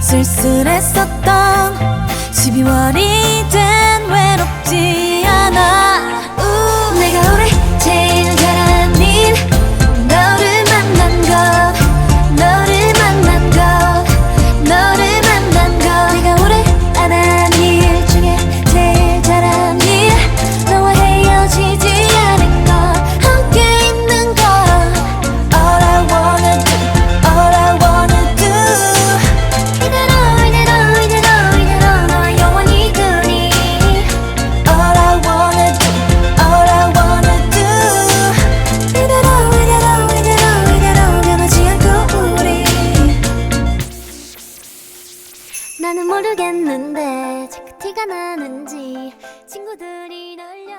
쓸쓸했었던 12월이 나는 모르겠는데 자꾸 티가 나는지 친구들이 놀려